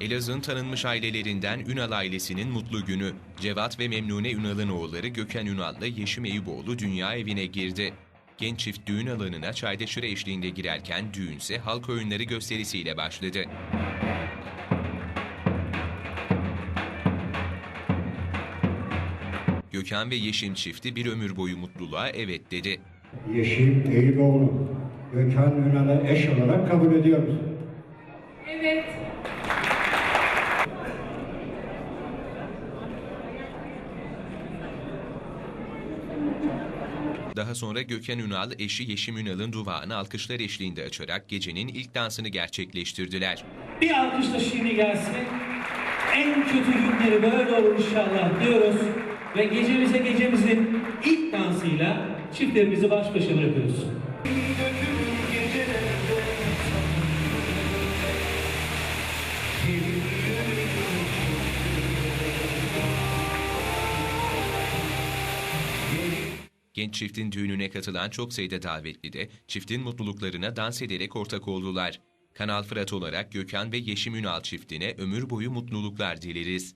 Elazığ'ın tanınmış ailelerinden Ünal ailesinin mutlu günü. Cevat ve Memnune Ünal'ın oğulları Gökhan Ünal'la Yeşim Eyüboğlu dünya evine girdi. Genç çift düğün alanına çaydaşıra eşliğinde girerken düğünse halk oyunları gösterisiyle başladı. Gökhan ve Yeşim çifti bir ömür boyu mutluluğa evet dedi. Yeşim Eyüboğlu, Gökhan Ünal'ı eş olarak kabul ediyoruz. Evet. Daha sonra Gökhan Ünal eşi Yeşim Ünal'ın duvağını alkışlar eşliğinde açarak gecenin ilk dansını gerçekleştirdiler. Bir alkış da şimdi gelsin. En kötü günleri böyle olur inşallah diyoruz. Ve gecemize gecemizin ilk dansıyla çiftlerimizi baş başa bırakıyoruz. Genç çiftin düğününe katılan çok sayıda davetli de çiftin mutluluklarına dans ederek ortak oldular. Kanal Fırat olarak Gökhan ve Yeşim Ünal çiftine ömür boyu mutluluklar dileriz.